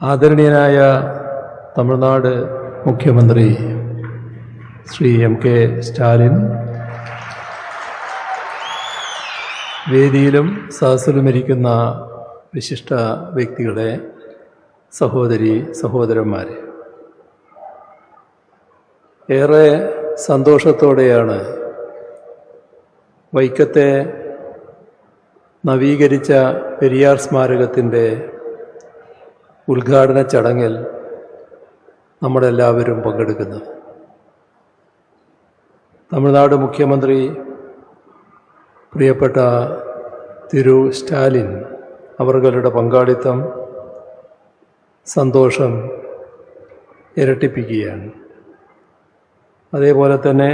ആദരണീയനായ തമിഴ്നാട് മുഖ്യമന്ത്രി Shri M K Stalin വേദിയിലും സഹസിലുമിരിക്കുന്ന വിശിഷ്ട വ്യക്തികളെ സഹോദരി സഹോദരന്മാരെ. ഏറെ സന്തോഷത്തോടെയാണ് വൈക്കത്തെ നവീകരിച്ച പെരിയാർ സ്മാരകത്തിന്റെ ഉദ്ഘാടന ചടങ്ങിൽ നമ്മളെല്ലാവരും പങ്കെടുക്കുന്നത്. തമിഴ്നാട് മുഖ്യമന്ത്രി പ്രിയപ്പെട്ട തിരു സ്റ്റാലിൻ അവർകളുടെ പങ്കാളിത്തം സന്തോഷം ഇരട്ടിപ്പിക്കുകയാണ്. അതേപോലെ തന്നെ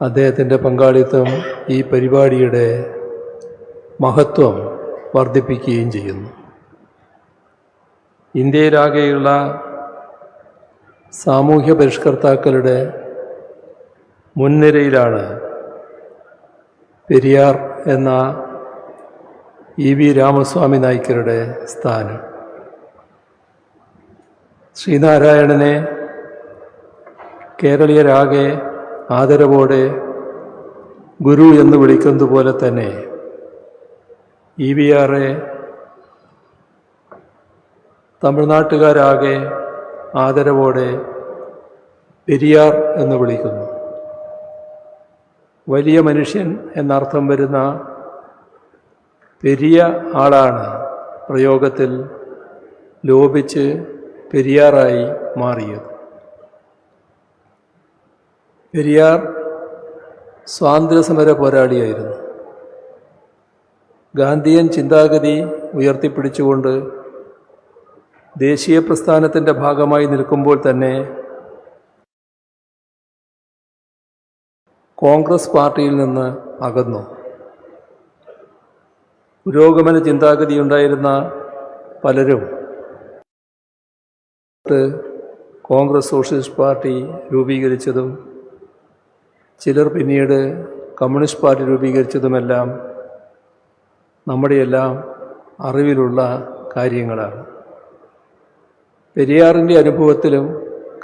അദ്ദേഹത്തിന്റെ പങ്കാളിത്തം ഈ പരിപാടിയുടെ മഹത്വം വർദ്ധിപ്പിക്കുകയും ചെയ്യുന്നു. ഇന്ത്യയിലാകെയുള്ള സാമൂഹ്യ പരിഷ്കർത്താക്കളുടെ മുൻനിരയിലാണ് പെരിയാർ എന്ന ഇ വി രാമസ്വാമി നായ്ക്കരുടെ സ്ഥാനം. ശ്രീനാരായണനെ കേരളീയരാകെ ആദരവോടെ ഗുരു എന്ന് വിളിക്കുന്നതുപോലെ തന്നെ ഇ വി ആറെ തമിഴ്നാട്ടുകാരാകെ ആദരവോടെ പെരിയാർ എന്ന് വിളിക്കുന്നു. വലിയ മനുഷ്യൻ എന്നർത്ഥം വരുന്ന പെരിയ ആളാണ് പ്രയോഗത്തിൽ ലോപിച്ച് പെരിയാറായി മാറിയത്. പെരിയാർ സ്വാതന്ത്ര്യസമര പോരാളിയായിരുന്നു. ഗാന്ധിയൻ ചിന്താഗതി ഉയർത്തിപ്പിടിച്ചുകൊണ്ട് ദേശീയ പ്രസ്ഥാനത്തിന്റെ ഭാഗമായി നിൽക്കുമ്പോൾ തന്നെ കോൺഗ്രസ് പാർട്ടിയിൽ നിന്ന് അകന്നു. പുരോഗമന ചിന്താഗതിയുണ്ടായിരുന്ന പലരും കോൺഗ്രസ് സോഷ്യലിസ്റ്റ് പാർട്ടി രൂപീകരിച്ചതും ചിലർ പിന്നീട് കമ്മ്യൂണിസ്റ്റ് പാർട്ടി രൂപീകരിച്ചതുമെല്ലാം നമ്മുടെയെല്ലാം അറിവിലുള്ള കാര്യങ്ങളാണ്. പെരിയാറിന്റെ അനുഭവത്തിലും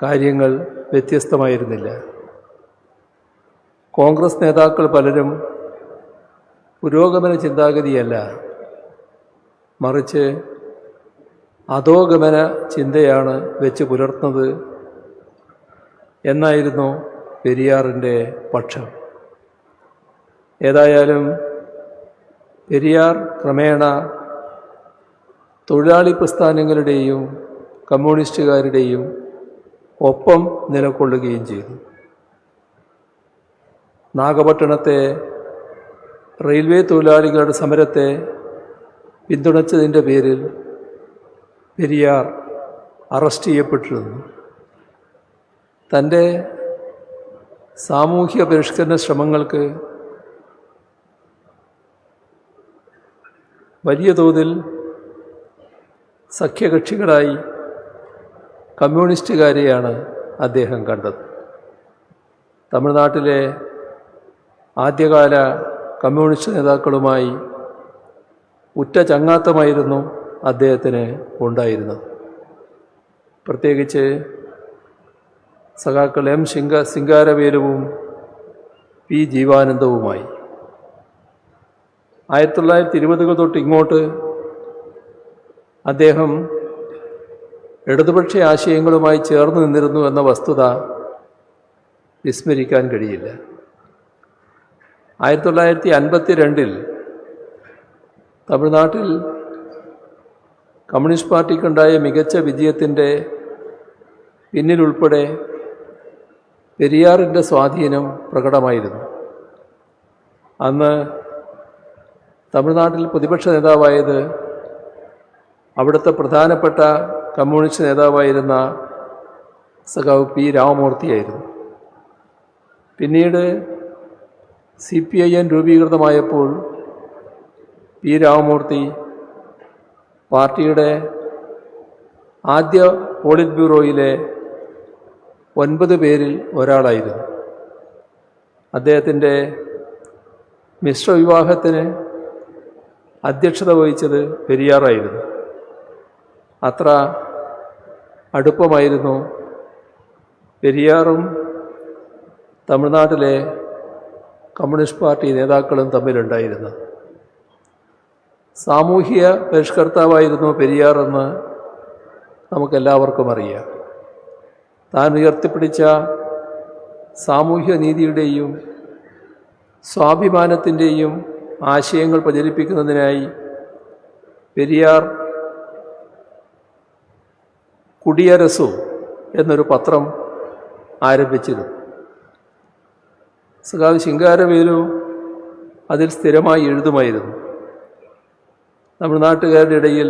കാര്യങ്ങൾ വ്യത്യസ്തമായിരുന്നില്ല. കോൺഗ്രസ് നേതാക്കൾ പലരും പുരോഗമന ചിന്താഗതിയല്ല മറിച്ച് അധോഗമന ചിന്തയാണ് വെച്ച് പുലർത്തുന്നത് എന്നായിരുന്നു പെരിയാറിന്റെ പക്ഷം. ഏതായാലും പെരിയാർ ക്രമേണ തൊഴിലാളി പ്രസ്ഥാനങ്ങളുടെയും കമ്മ്യൂണിസ്റ്റുകാരുടെയും ഒപ്പം നിലകൊള്ളുകയും ചെയ്തു. നാഗപട്ടണത്തെ റെയിൽവേ തൊഴിലാളികളുടെ സമരത്തെ പിന്തുണച്ചതിന്റെ പേരിൽ പെരിയാർ അറസ്റ്റ് ചെയ്യപ്പെട്ടിരുന്നു. തന്റെ സാമൂഹ്യ പരിഷ്കരണ ശ്രമങ്ങൾക്ക് വലിയ തോതിൽ സഖ്യകക്ഷികളായി കമ്മ്യൂണിസ്റ്റുകാരെയാണ് അദ്ദേഹം കണ്ടത്. തമിഴ്നാട്ടിലെ ആദ്യകാല കമ്മ്യൂണിസ്റ്റ് നേതാക്കളുമായി ഉറ്റ ചങ്ങാത്തമായിരുന്നു അദ്ദേഹത്തിന് ഉണ്ടായിരുന്നത്. പ്രത്യേകിച്ച് സഖാക്കൾ എം ശിങ്ക സിംഗാരവേലുവും പി ജീവാനന്ദവുമായി. ആയിരത്തി തൊള്ളായിരത്തി ഇരുപതുകൾ തൊട്ട് ഇങ്ങോട്ട് അദ്ദേഹം ഇടതുപക്ഷ ആശയങ്ങളുമായി ചേർന്ന് നിന്നിരുന്നു എന്ന വസ്തുത വിസ്മരിക്കാൻ കഴിയില്ല. ആയിരത്തി തൊള്ളായിരത്തി അൻപത്തി രണ്ടിൽ തമിഴ്നാട്ടിൽ കമ്മ്യൂണിസ്റ്റ് പാർട്ടിക്കുണ്ടായ മികച്ച വിജയത്തിന്റെ പിന്നിലുൾപ്പെടെ പെരിയാറിന്റെ സ്വാധീനം പ്രകടമായിരുന്നു. അന്ന് തമിഴ്നാട്ടിൽ പ്രതിപക്ഷ നേതാവായത് അവിടുത്തെ പ്രധാനപ്പെട്ട കമ്മ്യൂണിസ്റ്റ് നേതാവായിരുന്ന സഖാവ് പി രാമമൂർത്തിയായിരുന്നു. പിന്നീട് സി പി ഐ എൻ രൂപീകൃതമായപ്പോൾ പി രാമമൂർത്തി പാർട്ടിയുടെ ആദ്യ പോളിറ്റ് ബ്യൂറോയിലെ ഒൻപത് പേരിൽ ഒരാളായിരുന്നു. അദ്ദേഹത്തിന്റെ മിശ്രവിവാഹത്തിന് അധ്യക്ഷത വഹിച്ചത് പെരിയാറായിരുന്നു. അത്ര അടുപ്പമായിരുന്നു. പെരിയാറും തമിഴ്നാട്ടിലെ കമ്മ്യൂണിസ്റ്റ് പാർട്ടി നേതാക്കളും തമ്മിലുണ്ടായിരുന്നത് സാമൂഹിക പരിഷ്കർത്താവായിരുന്നു പെരിയാറെന്ന് നമുക്കെല്ലാവർക്കും അറിയാം. താൻ ഉയർത്തിപ്പിടിച്ച സാമൂഹ്യ നീതിയുടെയും സ്വാഭിമാനത്തിന്റെയും ആശയങ്ങൾ പ്രചരിപ്പിക്കുന്നതിനായി പെരിയാർ കുടിയരസു എന്നൊരു പത്രം ആരംഭിച്ചിരുന്നു. സഖാവ് ശിങ്കാരവേലു അതിൽ സ്ഥിരമായി എഴുതുമായിരുന്നു. നമ്മുടെ തമിഴ്നാട്ടുകാരുടെ ഇടയിൽ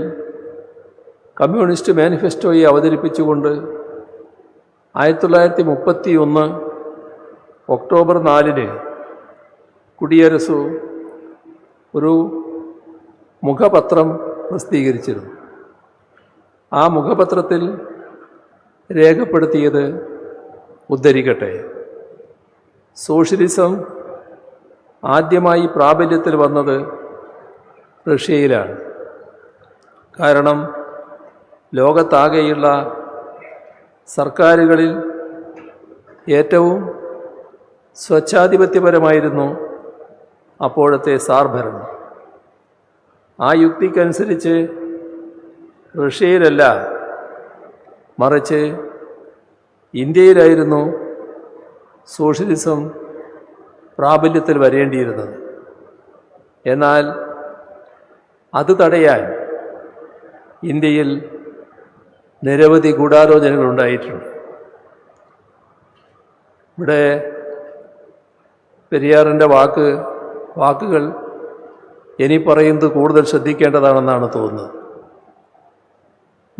കമ്മ്യൂണിസ്റ്റ് മാനിഫെസ്റ്റോയെ അവതരിപ്പിച്ചുകൊണ്ട് ആയിരത്തി തൊള്ളായിരത്തി മുപ്പത്തി ഒന്ന് ഒക്ടോബർ നാലിന് കുടിയരസു ഒരു മുഖപത്രം പ്രസിദ്ധീകരിച്ചിരുന്നു. ആ മുഖപത്രത്തിൽ രേഖപ്പെടുത്തിയത് ഉദ്ധരിക്കട്ടെ. സോഷ്യലിസം ആദ്യമായി പ്രാബല്യത്തിൽ വന്നത് റഷ്യയിലാണ്. കാരണം ലോകത്താകെയുള്ള സർക്കാരുകളിൽ ഏറ്റവും സ്വച്ഛാധിപത്യപരമായിരുന്നു അപ്പോഴത്തെ സാർഭരണം ആ യുക്തിക്കനുസരിച്ച് റഷ്യയിലല്ല മറിച്ച് ഇന്ത്യയിലായിരുന്നു സോഷ്യലിസം പ്രാബല്യത്തിൽ വരേണ്ടിയിരുന്നത്. എന്നാൽ അത് തടയാൻ ഇന്ത്യയിൽ നിരവധി ഗൂഢാലോചനകൾ ഉണ്ടായിട്ടുണ്ട്. ഇവിടെ പെരിയാറിന്റെ വാക്ക് വാക്കുകൾ ഇനി പറയുന്നത് കൂടുതൽ ശ്രദ്ധിക്കേണ്ടതാണെന്നാണ് തോന്നുന്നത്.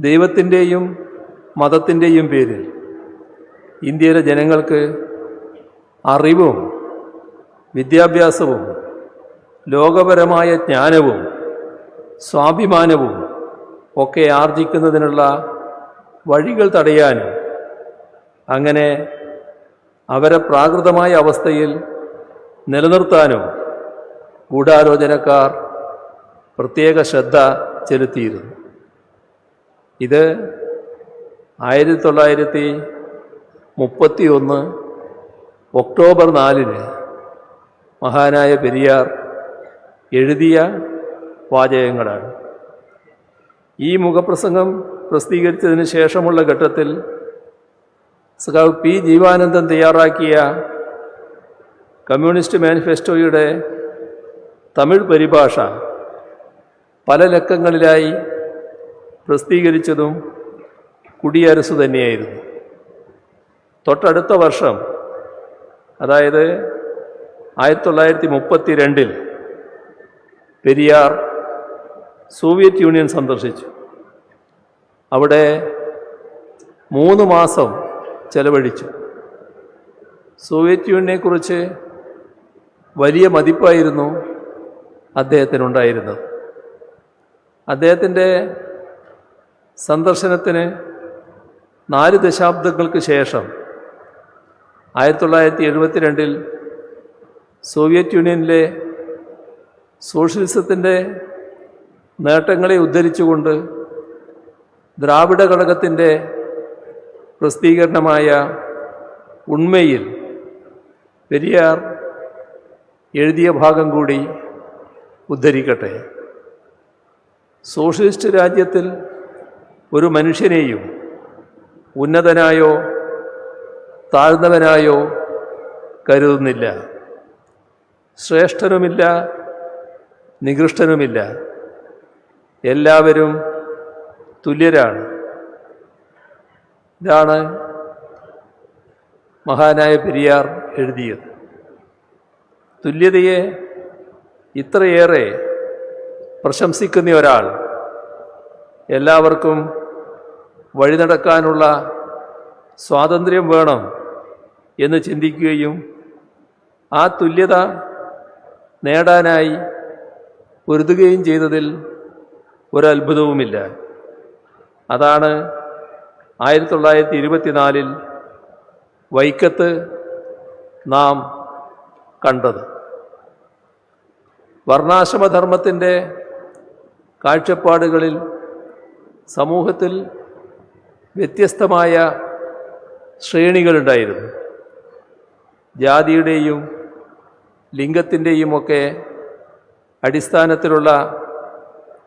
ദൈവത്തിന്റെയും മതത്തിന്റെയും പേരിൽ ഇന്ത്യയിലെ ജനങ്ങൾക്ക് അറിവും വിദ്യാഭ്യാസവും ലോകപരമായ ജ്ഞാനവും സ്വാഭിമാനവും ഒക്കെ ആർജിക്കുന്നതിനുള്ള വഴികൾ തടയാനും അങ്ങനെ അവരെ പ്രാകൃതമായ അവസ്ഥയിൽ നിലനിർത്താനും ഗൂഢാലോചനക്കാർ പ്രത്യേക ശ്രദ്ധ ചെലുത്തിയിരുന്നു. ഇത് ആയിരത്തി തൊള്ളായിരത്തി മുപ്പത്തി ഒന്ന് ഒക്ടോബർ നാലിന് മഹാനായ പെരിയാർ എഴുതിയ വാചകങ്ങളാണ്. ഈ മുഖപ്രസംഗം പ്രസിദ്ധീകരിച്ചതിന് ശേഷമുള്ള ഘട്ടത്തിൽ സഖാവ് പി ജീവാനന്ദൻ തയ്യാറാക്കിയ കമ്മ്യൂണിസ്റ്റ് മാനിഫെസ്റ്റോയുടെ തമിഴ് പരിഭാഷ പല ലക്കങ്ങളിലായി പ്രസിദ്ധീകരിച്ചതും കുടിയരസു തന്നെയായിരുന്നു. തൊട്ടടുത്ത വർഷം അതായത് ആയിരത്തി തൊള്ളായിരത്തി മുപ്പത്തി രണ്ടിൽ പെരിയാർ സോവിയറ്റ് യൂണിയൻ സന്ദർശിച്ചു. അവിടെ മൂന്ന് മാസം ചെലവഴിച്ചു. സോവിയറ്റ് യൂണിയനെക്കുറിച്ച് വലിയ മതിപ്പായിരുന്നു അദ്ദേഹത്തിനുണ്ടായിരുന്നത്. അദ്ദേഹത്തിന്റെ സന്ദർശനത്തിന് നാല് ദശാബ്ദങ്ങൾക്ക് ശേഷം ആയിരത്തി തൊള്ളായിരത്തി എഴുപത്തിരണ്ടിൽ സോവിയറ്റ് യൂണിയനിലെ സോഷ്യലിസത്തിന്റെ നേട്ടങ്ങളെ ഉദ്ധരിച്ചുകൊണ്ട് ദ്രാവിഡ ഘടകത്തിന്റെ പ്രസിദ്ധീകരണമായ ഉണ്മയിൽ പെരിയാർ എഴുതിയ ഭാഗം കൂടി ഉദ്ധരിക്കട്ടെ. സോഷ്യലിസ്റ്റ് രാജ്യത്തിൽ ഒരു മനുഷ്യനെയും ഉന്നതനായോ താഴ്ന്നവനായോ കരുതുന്നില്ല. ശ്രേഷ്ഠനുമില്ല നികൃഷ്ടനുമില്ല. എല്ലാവരും തുല്യരാണ്. ഇതാണ് മഹാനായ പെരിയാർ എഴുതിയത്. തുല്യതയെ ഇത്രയേറെ പ്രശംസിക്കുന്ന ഒരാൾ എല്ലാവർക്കും വഴി നടക്കാനുള്ള സ്വാതന്ത്ര്യം വേണം എന്ന് ചിന്തിക്കുകയും ആ തുല്യത നേടാനായി പൊരുതുകയും ചെയ്തതിൽ ഒരത്ഭുതവുമില്ല. അതാണ് ആയിരത്തി തൊള്ളായിരത്തി ഇരുപത്തിനാലിൽ വൈക്കത്ത് നാം കണ്ടത്. വർണാശ്രമധർമ്മത്തിന്റെ കാഴ്ചപ്പാടുകളിൽ സമൂഹത്തിൽ വ്യത്യസ്തമായ ശ്രേണികളുണ്ടായിരുന്നു. ജാതിയുടെയും ലിംഗത്തിന്റെയും ഒക്കെ അടിസ്ഥാനത്തിലുള്ള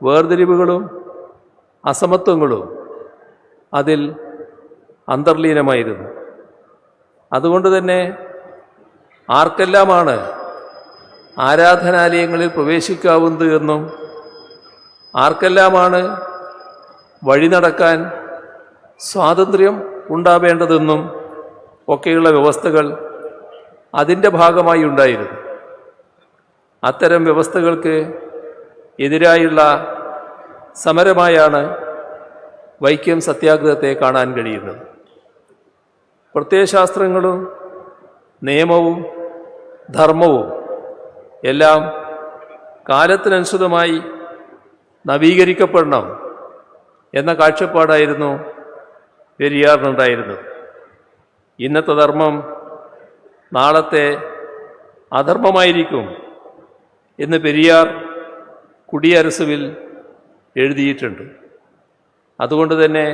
വേർതിരിവുകളും അസമത്വങ്ങളും അതിൽ അന്തർലീനമായിരുന്നു. അതുകൊണ്ട് തന്നെ ആർക്കെല്ലാമാണ് ആരാധനാലയങ്ങളിൽ പ്രവേശിക്കാവുന്നത് എന്നും ആർക്കെല്ലാമാണ് വഴി നടക്കാൻ സ്വാതന്ത്ര്യം ഉണ്ടാവേണ്ടതെന്നും ഒക്കെയുള്ള വ്യവസ്ഥകൾ അതിന്റെ ഭാഗമായി ഉണ്ടായിരുന്നു. അത്തരം വ്യവസ്ഥകൾക്ക് എതിരായുള്ള സമരമായാണ് വൈക്കം സത്യാഗ്രഹത്തെ കാണാൻ കഴിയുന്നത്. പ്രത്യയശാസ്ത്രങ്ങളും നിയമവും ധർമ്മവും എല്ലാം കാലത്തിനനുസൃതമായി നവീകരിക്കപ്പെടണം എന്ന കാഴ്ചപ്പാടായിരുന്നു പെരിയാറിനുണ്ടായിരുന്നത്. ഇന്നത്തെ ധർമ്മം നാളത്തെ അധർമ്മമായിരിക്കും എന്ന് പെരിയാർ കുടിയരസുവിൽ എഴുതിയിട്ടുണ്ട്. അതുകൊണ്ട് തന്നെ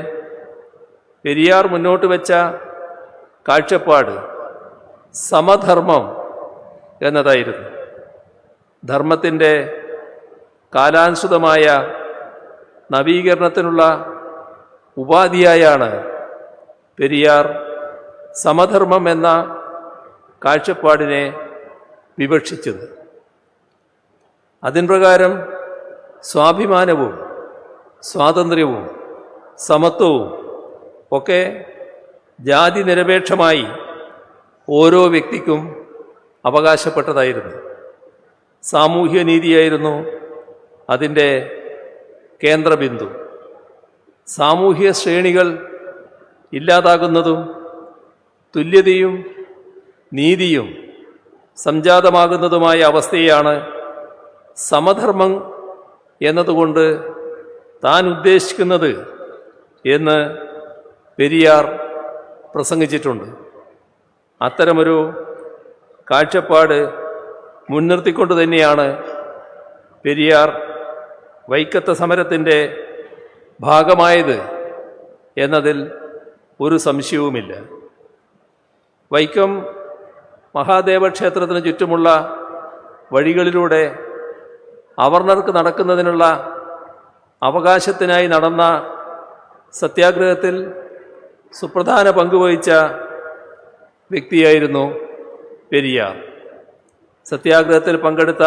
പെരിയാർ മുന്നോട്ട് വെച്ച കാഴ്ചപ്പാട് സമധർമ്മം എന്നതായിരുന്നു. ധർമ്മത്തിന്റെ കാലാനുസൃതമായ നവീകരണത്തിനുള്ള ഉപാധിയായാണ് പെരിയാർ സമധർമ്മം എന്ന കാഴ്ചപ്പാടിനെ വിവക്ഷിച്ചത്. അതിൻ പ്രകാരം സ്വാഭിമാനവും സ്വാതന്ത്ര്യവും സമത്വവും ഒക്കെ ജാതി നിരപേക്ഷമായി ഓരോ വ്യക്തിക്കും അവകാശപ്പെട്ടതായിരുന്നു. സാമൂഹ്യ നീതിയായിരുന്നു അതിന്റെ കേന്ദ്രബിന്ദു. സാമൂഹ്യ ശ്രേണികൾ ഇല്ലാതാകുന്നതും തുല്യതയും നീതിയും സംജാതമാകുന്നതുമായ അവസ്ഥയാണ് സമധർമ്മം എന്നതുകൊണ്ട് താൻ ഉദ്ദേശിക്കുന്നത് എന്ന് പെരിയാർ പ്രസംഗിച്ചിട്ടുണ്ട്. അത്തരമൊരു കാഴ്ചപ്പാട് മുൻനിർത്തിക്കൊണ്ട് തന്നെയാണ് പെരിയാർ വൈക്കത്ത സമരത്തിന്റെ ഭാഗമായത് എന്നതിൽ ഒരു സംശയവുമില്ല. വൈക്കം മഹാദേവ ക്ഷേത്രത്തിന് ചുറ്റുമുള്ള വഴികളിലൂടെ അവർണർക്ക് നടക്കുന്നതിനുള്ള അവകാശത്തിനായി നടന്ന സത്യാഗ്രഹത്തിൽ സുപ്രധാന പങ്കുവഹിച്ച വ്യക്തിയായിരുന്നു പെരിയാർ സത്യാഗ്രഹത്തിൽ പങ്കെടുത്ത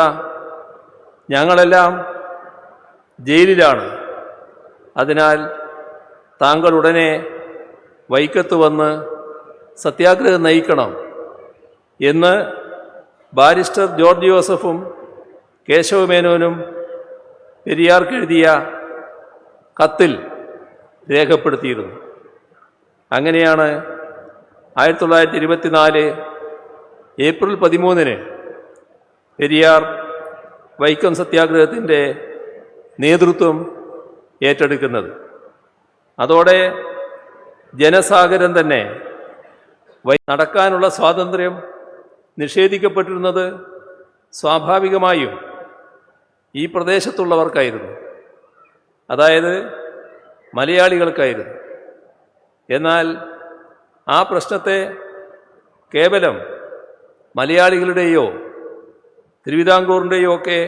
ഞങ്ങളെല്ലാം ജയിലിലാണ്. അതിനാൽ താങ്കൾ ഉടനെ വൈക്കത്ത് വന്ന് സത്യാഗ്രഹം നയിക്കണം എന്ന് ബാരിസ്റ്റർ ജോർജ് ജോസഫും കേശവമേനോനും പെരിയാർക്കെഴുതിയ കത്തിൽ രേഖപ്പെടുത്തിയിരുന്നു. അങ്ങനെയാണ് ആയിരത്തി തൊള്ളായിരത്തി ഇരുപത്തിനാല് ഏപ്രിൽ പതിമൂന്നിന് പെരിയാർ വൈക്കം സത്യാഗ്രഹത്തിന്റെ നേതൃത്വം ഏറ്റെടുക്കുന്നത്. അതോടെ ജനസാഗരം തന്നെ. നടക്കാനുള്ള സ്വാതന്ത്ര്യം നിഷേധിക്കപ്പെട്ടിരുന്നത് സ്വാഭാവികമായും ഈ പ്രദേശത്തുള്ളവർക്കായിരുന്നു. അതായത് മലയാളികൾക്കായിരുന്നു. എന്നാൽ ആ പ്രശ്നത്തെ കേവലം മലയാളികളുടെയോ തിരുവിതാംകൂറിന്റെയോ ഒക്കെ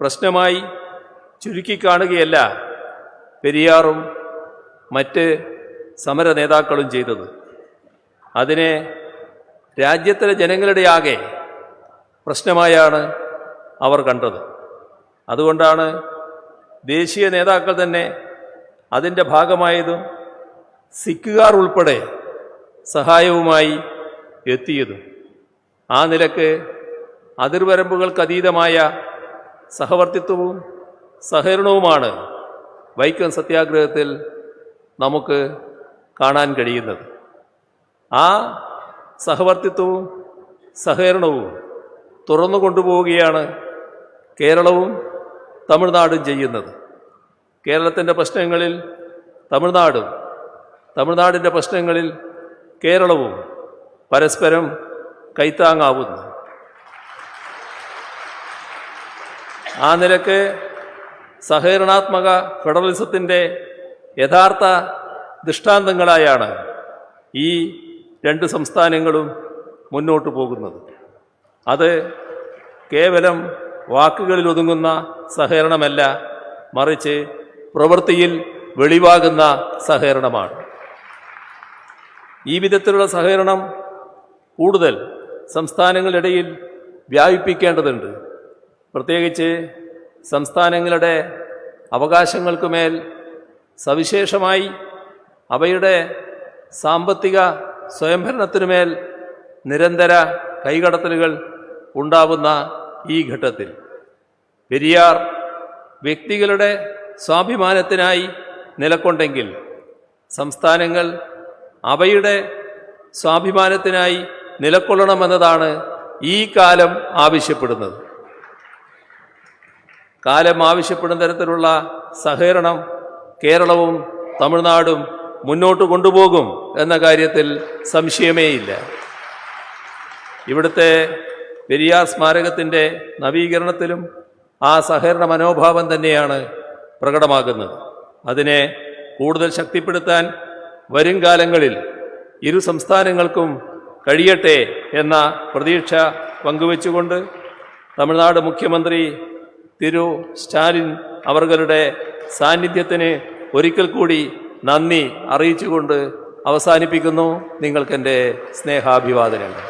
പ്രശ്നമായി ചുരുക്കിക്കാണുകയല്ല പെരിയാറും മറ്റ് സമര നേതാക്കളും ചെയ്തത്. അതിനെ രാജ്യത്തിലെ ജനങ്ങളുടെ ആകെ പ്രശ്നമായാണ് അവർ കണ്ടത്. അതുകൊണ്ടാണ് ദേശീയ നേതാക്കൾ തന്നെ അതിന്റെ ഭാഗമായതും സിഖുകാർ ഉൾപ്പെടെ സഹായവുമായി എത്തിയതും. ആ നിലയ്ക്ക് അതിർവരമ്പുകൾക്കതീതമായ സഹവർത്തിത്വവും സഹകരണവുമാണ് വൈക്കം സത്യാഗ്രഹത്തിൽ നമുക്ക് കാണാൻ കഴിയുന്നത്. ആ സഹവർത്തിത്വവും സഹകരണവും തുറന്നു കൊണ്ടുപോവുകയാണ് കേരളവും തമിഴ്നാടും ചെയ്യുന്നത്. കേരളത്തിന്റെ പ്രശ്നങ്ങളിൽ തമിഴ്നാടും തമിഴ്നാടിന്റെ പ്രശ്നങ്ങളിൽ കേരളവും പരസ്പരം കൈത്താങ്ങാവുന്നു. ആ നിലയ്ക്ക് സഹകരണാത്മക ഫെഡറലിസത്തിന്റെ യഥാർത്ഥ ദൃഷ്ടാന്തങ്ങളായാണ് ഈ രണ്ട് സംസ്ഥാനങ്ങളും മുന്നോട്ട് പോകുന്നത്. അത് കേവലം വാക്കുകളിൽ ഒതുങ്ങുന്ന സഹകരണമല്ല മറിച്ച് പ്രവൃത്തിയിൽ വെളിവാകുന്ന സഹകരണമാണ്. ഈ വിധത്തിലുള്ള സഹകരണം കൂടുതൽ സംസ്ഥാനങ്ങളിടയിൽ വ്യാപിപ്പിക്കേണ്ടതുണ്ട്. പ്രത്യേകിച്ച് സംസ്ഥാനങ്ങളുടെ അവകാശങ്ങൾക്കുമേൽ സവിശേഷമായി അവയുടെ സാമ്പത്തിക സ്വയംഭരണത്തിനുമേൽ നിരന്തര കൈകടത്തലുകൾ ഉണ്ടാവുന്ന ഈ ഘട്ടത്തിൽ. പെരിയാർ വ്യക്തികളുടെ സ്വാഭിമാനത്തിനായി നിലക്കൊണ്ടെങ്കിൽ സംസ്ഥാനങ്ങൾ അവയുടെ സ്വാഭിമാനത്തിനായി നിലക്കൊള്ളണമെന്നതാണ് ഈ കാലം ആവശ്യപ്പെടുന്നത്. കാലം ആവശ്യപ്പെടുന്ന തരത്തിലുള്ള സഹകരണം കേരളവും തമിഴ്നാടും മുന്നോട്ട് കൊണ്ടുപോകും എന്ന കാര്യത്തിൽ സംശയമേയില്ല. ഇവിടുത്തെ പെരിയാർ സ്മാരകത്തിന്റെ നവീകരണത്തിലും ആ സഹകരണ മനോഭാവം തന്നെയാണ് പ്രകടമാകുന്നത്. അതിനെ കൂടുതൽ ശക്തിപ്പെടുത്താൻ വരും കാലങ്ങളിൽ ഇരു സംസ്ഥാനങ്ങൾക്കും കഴിയട്ടെ എന്ന പ്രതീക്ഷ പങ്കുവെച്ചുകൊണ്ട് തമിഴ്നാട് മുഖ്യമന്ത്രി തിരു സ്റ്റാലിൻ അവർകളുടെ സാന്നിധ്യത്തിന് ഒരിക്കൽ കൂടി നന്ദി അറിയിച്ചുകൊണ്ട് അവസാനിപ്പിക്കുന്നു. നിങ്ങൾക്കെന്റെ സ്നേഹാഭിവാദനങ്ങൾ.